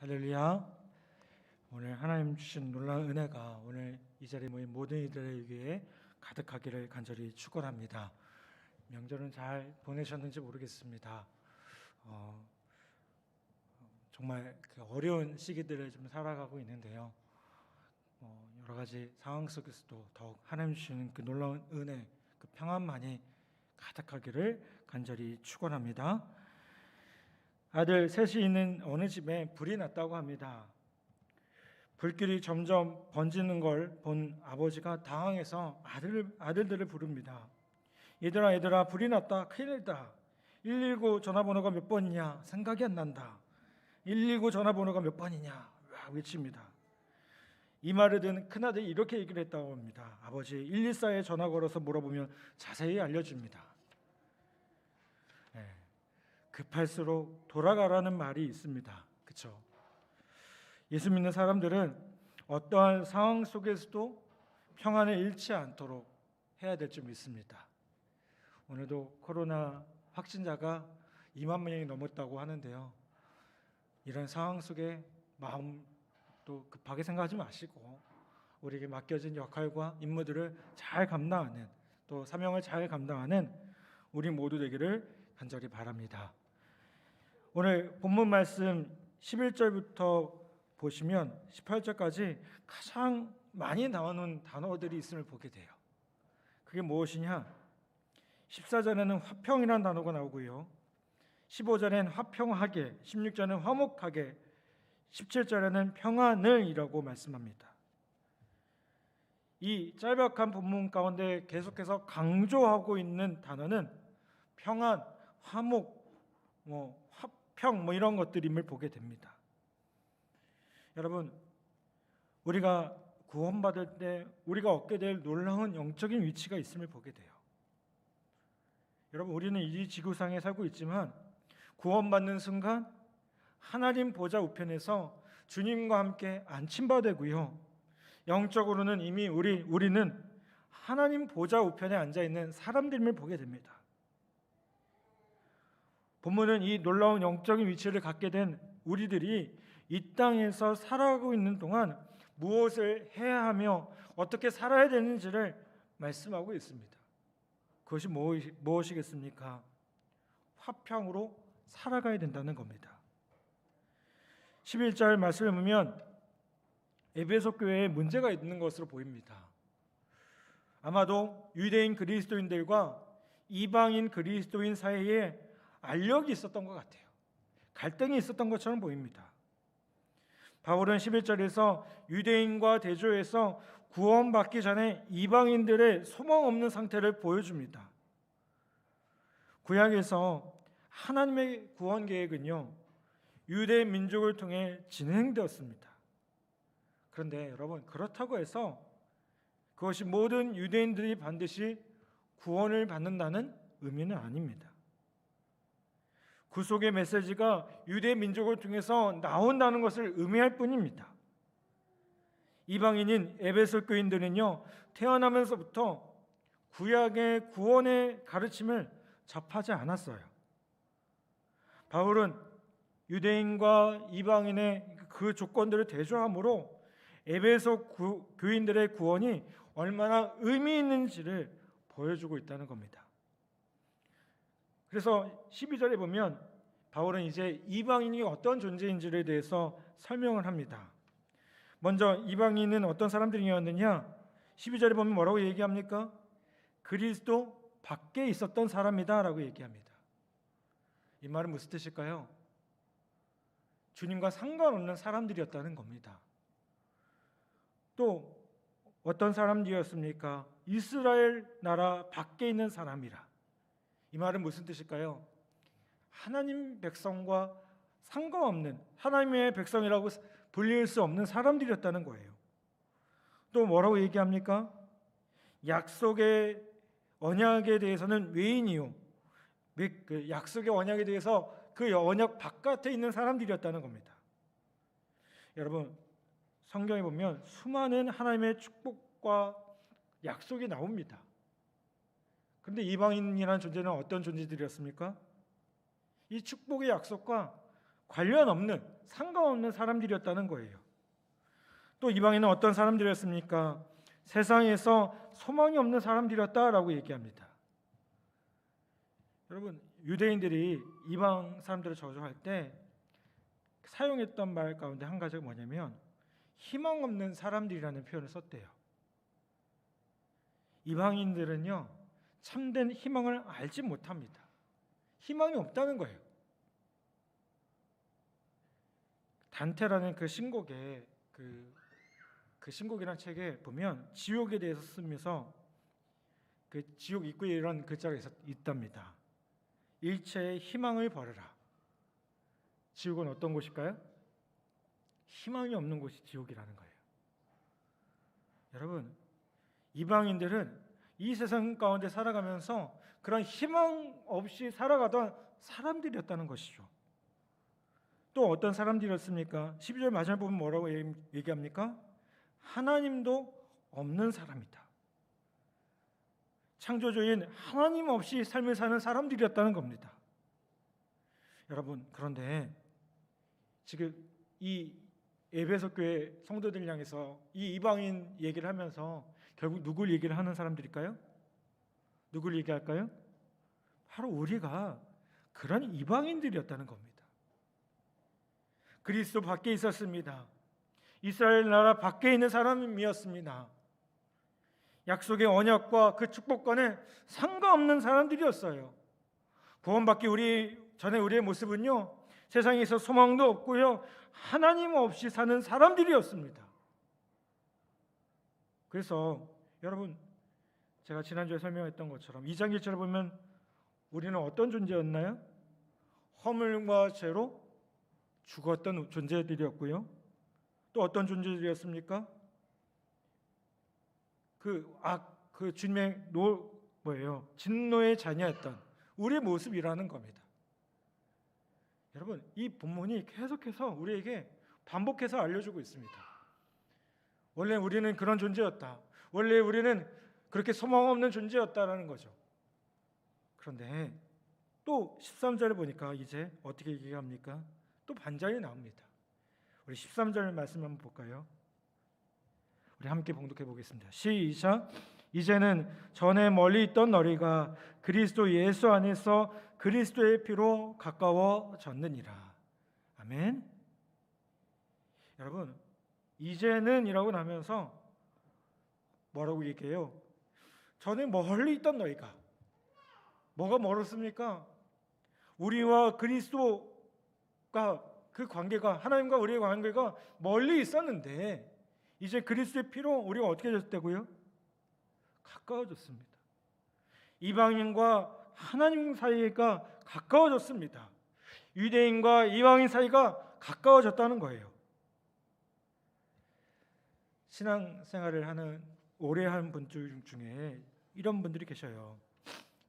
할렐루야. 오늘 하나님 주신 놀라운 은혜가 오늘 이 자리에 모인 모든 이들에게 가득하기를 간절히 축원합니다. 명절은 잘 보내셨는지 모르겠습니다. 어, 정말 그 어려운 시기들을 좀 살아가고 있는데요. 어, 여러 가지 상황 속에서도 더욱 하나님 주시는 그 놀라운 은혜, 그 평안만이 가득하기를 간절히 축원합니다. 아들 셋이 있는 어느 집에 불이 났다고 합니다. 불길이 점점 번지는 걸 본 아버지가 당황해서 아들 아들들을 부릅니다. 얘들아 얘들아 불이 났다 큰일이다. 119 전화번호가 몇 번이냐 생각이 안 난다. 119 전화번호가 몇 번이냐 와, 외칩니다. 이 말을 듣는 큰아들이 이렇게 얘기를 했다고 합니다. 아버지 114에 전화 걸어서 물어보면 자세히 알려줍니다. 예, 급할수록 돌아가라는 말이 있습니다. 그렇죠? 예수 믿는 사람들은 어떠한 상황 속에서도 평안을 잃지 않도록 해야 될줄 믿습니다. 오늘도 코로나 확진자가 2만 명이 넘었다고 하는데요. 이런 상황 속에 마음 또 급하게 생각하지 마시고 우리에게 맡겨진 역할과 임무들을 잘 감당하는 또 사명을 잘 감당하는 우리 모두 되기를 간절히 바랍니다. 오늘 본문 말씀 11절부터 보시면 18절까지 가장 많이 나오는 단어들이 있음을 보게 돼요. 그게 무엇이냐? 14절에는 화평이라는 단어가 나오고요. 15절엔 화평하게, 16절은 화목하게, 17절에는 평안을이라고 말씀합니다. 이 짤막한 본문 가운데 계속해서 강조하고 있는 단어는 평안, 화목, 뭐화 평 뭐 이런 것들임을 보게 됩니다. 여러분, 우리가 구원받을 때 우리가 얻게 될 놀라운 영적인 위치가 있음을 보게 돼요. 여러분, 우리는 이 지구상에 살고 있지만 구원받는 순간 하나님 보좌 우편에서 주님과 함께 안침받되고요. 영적으로는 이미 우리 우리는 하나님 보좌 우편에 앉아 있는 사람들임을 보게 됩니다. 본문은 이 놀라운 영적인 위치를 갖게 된 우리들이 이 땅에서 살아가고 있는 동안 무엇을 해야 하며 어떻게 살아야 되는지를 말씀하고 있습니다. 그것이 무엇이, 무엇이겠습니까? 화평으로 살아가야 된다는 겁니다. 11절 말씀을 보면 에베소 교회에 문제가 있는 것으로 보입니다. 아마도 유대인 그리스도인들과 이방인 그리스도인 사이에 알력이 있었던 것 같아요. 갈등이 있었던 것처럼 보입니다. 바울은 11절에서 유대인과 대조해서 구원받기 전에 이방인들의 소망 없는 상태를 보여줍니다. 구약에서 하나님의 구원 계획은요, 유대 민족을 통해 진행되었습니다. 그런데 여러분, 그렇다고 해서 그것이 모든 유대인들이 반드시 구원을 받는다는 의미는 아닙니다. 구속의 메시지가 유대 민족을 통해서 나온다는 것을 의미할 뿐입니다. 이방인인 에베소 교인들은요 태어나면서부터 구약의 구원의 가르침을 접하지 않았어요. 바울은 유대인과 이방인의 그 조건들을 대조함으로 에베소 구, 교인들의 구원이 얼마나 의미 있는지를 보여주고 있다는 겁니다. 그래서 12절에 보면 바울은 이제 이방인이 어떤 존재인지에 대해서 설명을 합니다. 먼저 이방인은 어떤 사람들이었느냐? 12절에 보면 뭐라고 얘기합니까? 그리스도 밖에 있었던 사람이다라고 얘기합니다. 이 말은 무슨 뜻일까요? 주님과 상관없는 사람들이었다는 겁니다. 또 어떤 사람들이었습니까? 이스라엘 나라 밖에 있는 사람이라. 이 말은 무슨 뜻일까요? 하나님 백성과 상관없는 하나님의 백성이라고 불릴 수 없는 사람들이었다는 거예요. 또 뭐라고 얘기합니까? 약속의 언약에 대해서는 외인이요. 그 약속의 언약에 대해서 그 언약 바깥에 있는 사람들이었다는 겁니다. 여러분 성경에 보면 수많은 하나님의 축복과 약속이 나옵니다. 그런데 이방인이라는 존재는 어떤 존재들이었습니까? 이 축복의 약속과 관련 없는 상관없는 사람들이었다는 거예요. 또 이방인은 어떤 사람들이었습니까? 세상에서 소망이 없는 사람들이었다라고 얘기합니다. 여러분 유대인들이 이방 사람들을 저주할 때 사용했던 말 가운데 한 가지가 뭐냐면 희망 없는 사람들이라는 표현을 썼대요. 이방인들은요 참된 희망을 알지 못합니다. 희망이 없다는 거예요. 단테라는 그 신곡에 그, 그 신곡이라는 책에 보면 지옥에 대해서 쓰면서 그 지옥 입구에 이런 글자가 있, 있답니다. 일체의 희망을 버려라. 지옥은 어떤 곳일까요? 희망이 없는 곳이 지옥이라는 거예요. 여러분, 이방인들은 이 세상 가운데 살아가면서 그런 희망 없이 살아가던 사람들이었다는 것이죠. 또 어떤 사람들이었습니까? 12절 마지막 부분 뭐라고 얘기합니까? 하나님도 없는 사람이다. 창조주인 하나님 없이 삶을 사는 사람들이었다는 겁니다. 여러분, 그런데 지금 이 에베소 교회 성도들 향해서 이 이방인 얘기를 하면서 결국 누굴 얘기를 하는 사람들일까요? 누굴 얘기할까요? 바로 우리가 그런 이방인들이었다는 겁니다. 그리스도 밖에 있었습니다. 이스라엘 나라 밖에 있는 사람이었습니다. 약속의 언약과 그 축복권에 상관없는 사람들이었어요. 구원받기 우리 전에 우리의 모습은요 세상에서 소망도 없고요 하나님 없이 사는 사람들이었습니다. 그래서 여러분 제가 지난주에 설명했던 것처럼 2장 1절을 보면 우리는 어떤 존재였나요? 허물과 죄로 죽었던 존재들이었고요. 또 어떤 존재들이었습니까? 그 악, 그 주님의 노 뭐예요? 진노의 자녀였던 우리의 모습이라는 겁니다. 여러분, 이 본문이 계속해서 우리에게 반복해서 알려주고 있습니다. 원래 우리는 그런 존재였다. 원래 우리는 그렇게 소망 없는 존재였다라는 거죠. 그런데 또 13절에 보니까 이제 어떻게 얘기합니까? 또 반전이 나옵니다. 우리 13절 말씀 한번 볼까요? 우리 함께 봉독해 보겠습니다. 시작. 이제는 전에 멀리 있던 너희가 그리스도 예수 안에서 그리스도의 피로 가까워졌느니라. 아멘. 여러분, 이제는이라고 나면서 뭐라고 얘기해요? 전에 멀리 있던 너희가 뭐가 멀었습니까? 우리와 그리스도가 그 관계가 하나님과 우리의 관계가 멀리 있었는데 이제 그리스도의 피로 우리가 어떻게 됐다고요? 가까워졌습니다. 이방인과 하나님 사이가 가까워졌습니다. 유대인과 이방인 사이가 가까워졌다는 거예요. 신앙 생활을 하는 오래 한 분들 중에 이런 분들이 계셔요.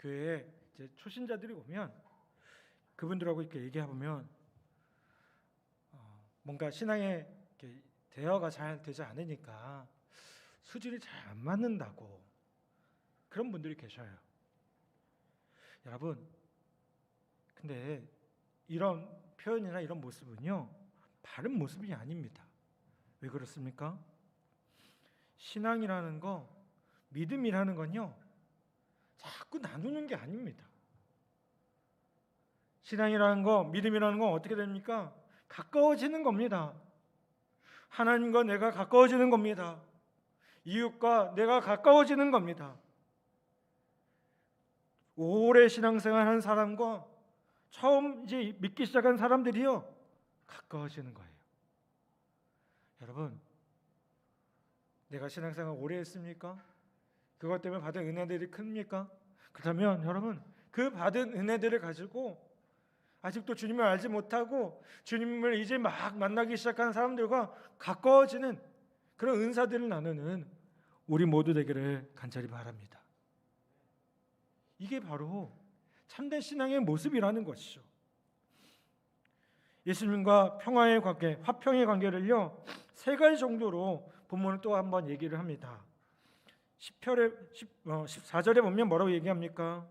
교회에 이제 초신자들이 오면 그분들하고 이렇게 얘기해 보면 어, 뭔가 신앙에 대화가 잘 되지 않으니까 수준이 잘 안 맞는다고 그런 분들이 계셔요. 여러분, 근데 이런 표현이나 이런 모습은요 바른 모습이 아닙니다. 왜 그렇습니까? 신앙이라는 거, 믿음이라는 건요 자꾸 나누는 게 아닙니다. 신앙이라는 거, 믿음이라는 건 어떻게 됩니까? 가까워지는 겁니다. 하나님과 내가 가까워지는 겁니다. 이웃과 내가 가까워지는 겁니다. 오래 신앙생활 한 사람과 처음 이제 믿기 시작한 사람들이요 가까워지는 거예요. 여러분, 내가 신앙생활 오래 했습니까? 그것 때문에 받은 은혜들이 큽니까? 그렇다면 여러분 그 받은 은혜들을 가지고 아직도 주님을 알지 못하고 주님을 이제 막 만나기 시작한 사람들과 가까워지는 그런 은사들을 나누는 우리 모두 되기를 간절히 바랍니다. 이게 바로 참된 신앙의 모습이라는 것이죠. 예수님과 평화의 관계, 화평의 관계를요 세 가지 정도로 본문을 또 한번 얘기를 합니다. 10절에 14절에 보면 뭐라고 얘기합니까?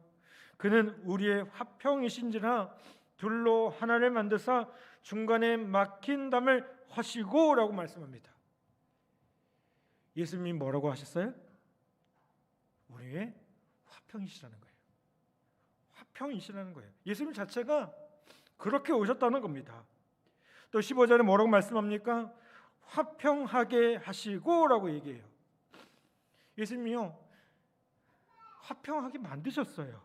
그는 우리의 화평이신지라 둘로 하나를 만드사 중간에 막힌 담을 하시고라고 말씀합니다. 예수님이 뭐라고 하셨어요? 우리의 화평이시라는 거예요. 화평이시라는 거예요. 예수님 자체가 그렇게 오셨다는 겁니다. 또 15절에 뭐라고 말씀합니까? 화평하게 하시고라고 얘기해요. 예수님이요. 화평하게 만드셨어요.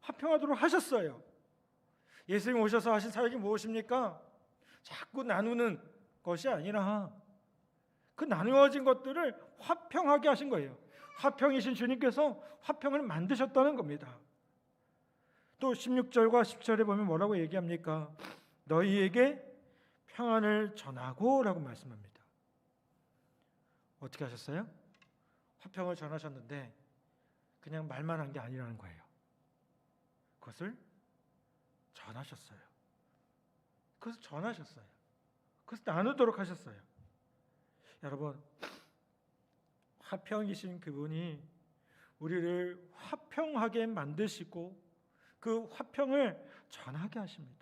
화평하도록 하셨어요. 예수님 오셔서 하신 사역이 무엇입니까? 자꾸 나누는 것이 아니라 그 나누어진 것들을 화평하게 하신 거예요. 화평이신 주님께서 화평을 만드셨다는 겁니다. 또 16절과 17절에 보면 뭐라고 얘기합니까? 너희에게 평안을 전하고 라고 말씀합니다. 어떻게 하셨어요? 화평을 전하셨는데 그냥 말만 한 게 아니라는 거예요. 그것을 전하셨어요. 그것을 전하셨어요. 그것을 나누도록 하셨어요. 여러분 화평이신 그분이 우리를 화평하게 만드시고 그 화평을 전하게 하십니다.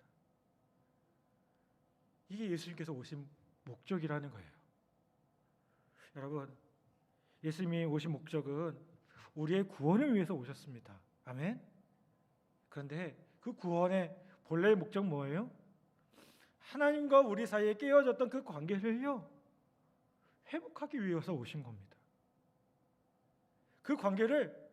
이게 예수님께서 오신 목적이라는 거예요. 여러분, 예수님이 오신 목적은 우리의 구원을 위해서 오셨습니다. 아멘. 그런데 그 구원의 본래의 목적 뭐예요? 하나님과 우리 사이에 깨어졌던 그 관계를요 회복하기 위해서 오신 겁니다. 그 관계를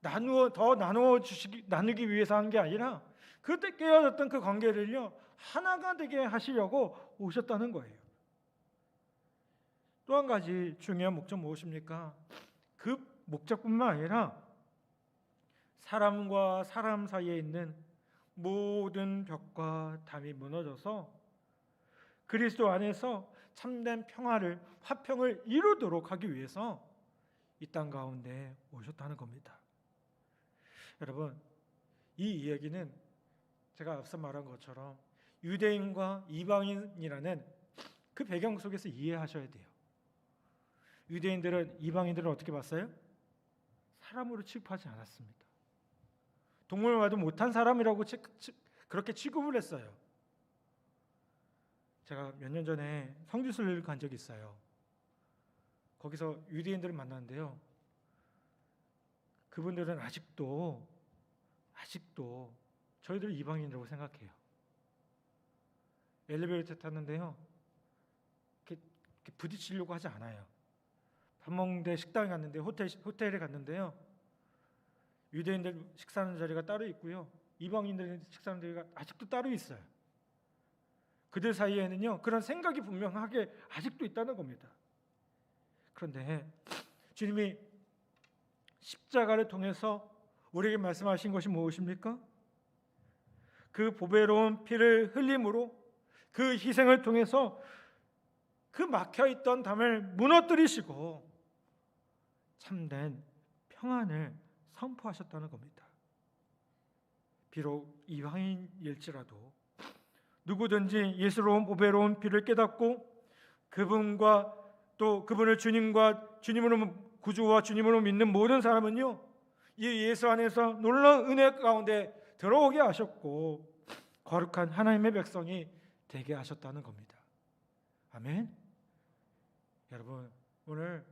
나누어 더 나누어 주시기 나누기 위해서 한 게 아니라 그때 깨어졌던 그 관계를요 하나가 되게 하시려고 오셨다는 거예요. 또 한 가지 중요한 목적 무엇입니까? 그 목적뿐만 아니라 사람과 사람 사이에 있는 모든 벽과 담이 무너져서 그리스도 안에서 참된 평화를 화평을 이루도록 하기 위해서 이 땅 가운데 오셨다는 겁니다. 여러분, 이 이야기는 제가 앞서 말한 것처럼 유대인과 이방인이라는 그 배경 속에서 이해하셔야 돼요. 유대인들은 이방인들을 어떻게 봤어요? 사람으로 취급하지 않았습니다. 동물과도 못한 사람이라고 취, 취, 그렇게 취급을 했어요. 제가 몇 년 전에 성지순례를 간 적이 있어요. 거기서 유대인들을 만났는데요. 그분들은 아직도 아직도 저희들 이방인이라고 생각해요. 엘리베이터 탔는데요. 이렇게, 이렇게 부딪히려고 하지 않아요. 밥 먹는데 식당에 갔는데 호텔 호텔에 갔는데요. 유대인들 식사하는 자리가 따로 있고요. 이방인들 식사하는 자리가 아직도 따로 있어요. 그들 사이에는요 그런 생각이 분명하게 아직도 있다는 겁니다. 그런데 주님이 십자가를 통해서 우리에게 말씀하신 것이 무엇입니까? 그 보배로운 피를 흘림으로 그 희생을 통해서 그 막혀 있던 담을 무너뜨리시고 참된 평안을 선포하셨다는 겁니다. 비록 이방인일지라도 누구든지 예수로운 보배로운 피를 깨닫고 그분과 또 그분을 주님과 주님으로 구주와 주님으로 믿는 모든 사람은요 이 예수 안에서 놀라운 은혜 가운데 들어오게 하셨고 거룩한 하나님의 백성이 되게 하셨다는 겁니다. 아멘. 여러분 오늘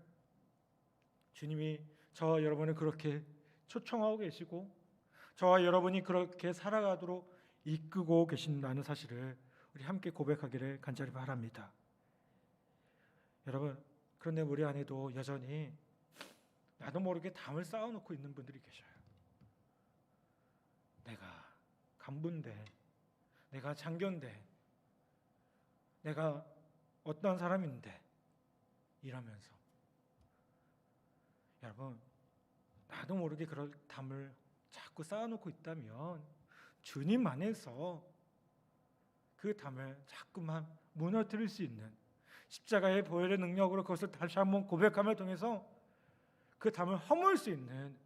주님이 저 여러분을 그렇게 초청하고 계시고 저와 여러분이 그렇게 살아가도록 이끄고 계신다는 사실을 우리 함께 고백하기를 간절히 바랍니다. 여러분, 그런데 우리 안에도 여전히 나도 모르게 담을 쌓아놓고 있는 분들이 계셔요. 내가 간부인데, 내가 장교인데, 내가 어떤 사람인데 이러면서 여러분 나도 모르게 그럴 담을 자꾸 쌓아놓고 있다면 주님 안에서 그 담을 자꾸만 무너뜨릴 수 있는 십자가의 보혈의 능력으로 그것을 다시 한번 고백함을 통해서 그 담을 허물 수 있는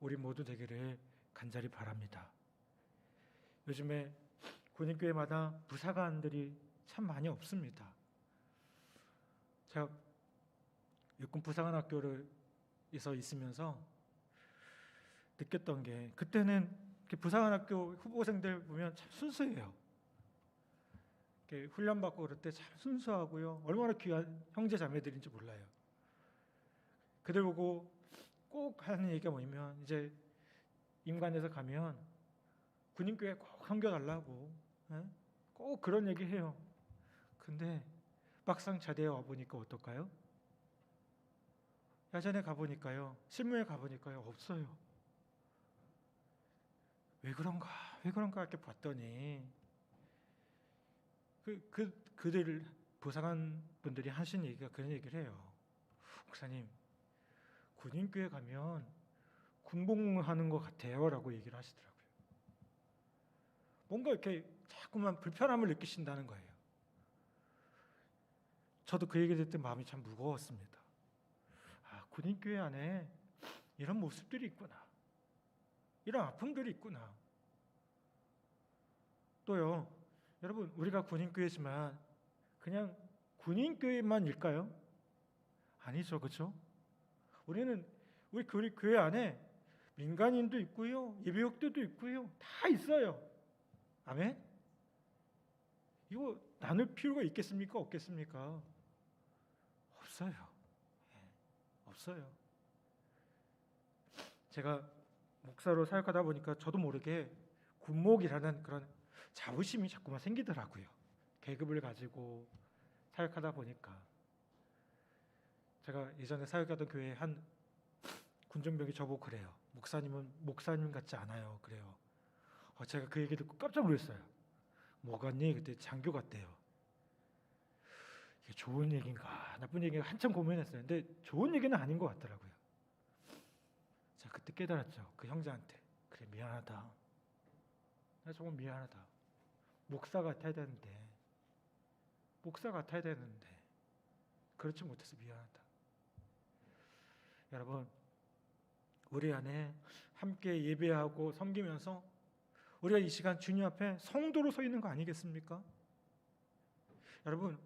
우리 모두 되기를 간절히 바랍니다. 요즘에 군인교회마다 부사관들이 참 많이 없습니다. 제가 육군 부사관 학교를에서 있으면서 느꼈던 게 그때는 부사관학교 후보생들 보면 참 순수해요. 이렇게 훈련 받고 그럴 때 참 순수하고요. 얼마나 귀한 형제 자매들인지 몰라요. 그들 보고 꼭 하는 얘기가 뭐냐면 이제 임관에서 가면 군인교회 꼭 섬겨달라고 예? 꼭 그런 얘기 해요. 근데 막상 자대에 와 보니까 어떨까요? 야전에 가 보니까요, 실무에 가 보니까요 없어요. 왜 그런가? 왜 그런가 이렇게 봤더니 그, 그 그들 부상한 분들이 하신 얘기가 그런 얘기를 해요. 목사님, 군인교회 가면 군복무하는 것 같아요라고 얘기를 하시더라고요. 뭔가 이렇게 자꾸만 불편함을 느끼신다는 거예요. 저도 그 얘기 듣때 마음이 참 무거웠습니다. 아, 군인교회 안에 이런 모습들이 있구나. 이런 아픔들이 있구나. 또요, 여러분, 우리가 군인교회지만 그냥 군인교회만 일까요? 아니죠, 그렇죠? 우리는 우리 교회, 교회 안에 민간인도 있고요, 예배역대도 있고요, 다 있어요. 아멘? 이거 나눌 필요가 있겠습니까? 없겠습니까? 없어요. 예, 없어요. 제가 목사로 사역하다 보니까 저도 모르게 군목이라는 그런 자부심이 자꾸만 생기더라고요. 계급을 가지고 사역하다 보니까 제가 예전에 사역하던 교회 한 군정병이 저보고 그래요. 목사님은 목사님 같지 않아요. 그래요. 어, 제가 그 얘기 듣고 깜짝 놀랐어요. 뭐 같니? 그때 장교 같대요. 이게 좋은 얘기인가 나쁜 얘기인가 한참 고민했어요. 근데 좋은 얘기는 아닌 것 같더라고요. 자 그때 깨달았죠. 그 형제한테 그래 미안하다. 나 정말 미안하다. 목사 같아야 되는데 목사 같아야 되는데 그렇지 못해서 미안하다. 여러분 우리 안에 함께 예배하고 섬기면서 우리가 이 시간 주님 앞에 성도로 서 있는 거 아니겠습니까? 여러분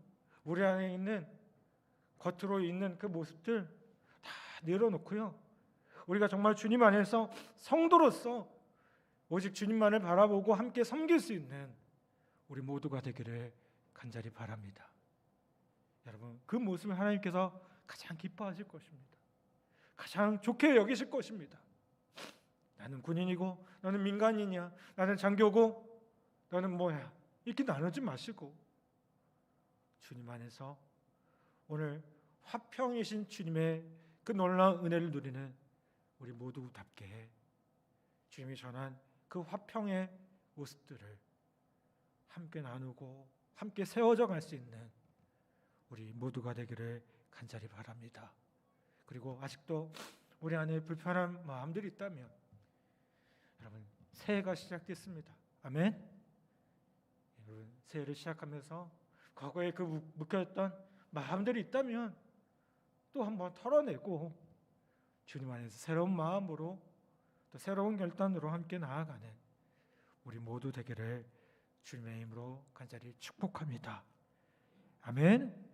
우리 안에 있는 겉으로 있는 그 모습들 다 내려놓고요. 우리가 정말 주님 안에서 성도로서 오직 주님만을 바라보고 함께 섬길 수 있는 우리 모두가 되기를 간절히 바랍니다. 여러분 그 모습을 하나님께서 가장 기뻐하실 것입니다. 가장 좋게 여기실 것입니다. 나는 군인이고 너는 민간인이야. 나는 장교고 너는 뭐야. 이렇게 나누지 마시고 주님 안에서 오늘 화평이신 주님의 그 놀라운 은혜를 누리는 우리 모두답게 주님이 전한 그 화평의 모습들을 함께 나누고 함께 세워져 갈 수 있는 우리 모두가 되기를 간절히 바랍니다. 그리고 아직도 우리 안에 불편한 마음들이 있다면 여러분 새해가 시작됐습니다. 아멘. 여러분 새해를 시작하면서 과거에 그 묵혔던 마음들이 있다면 또 한번 털어내고 주님 안에서 새로운 마음으로 또 새로운 결단으로 함께 나아가는 우리 모두 되기를 주님의 힘으로 간절히 축복합니다. 아멘.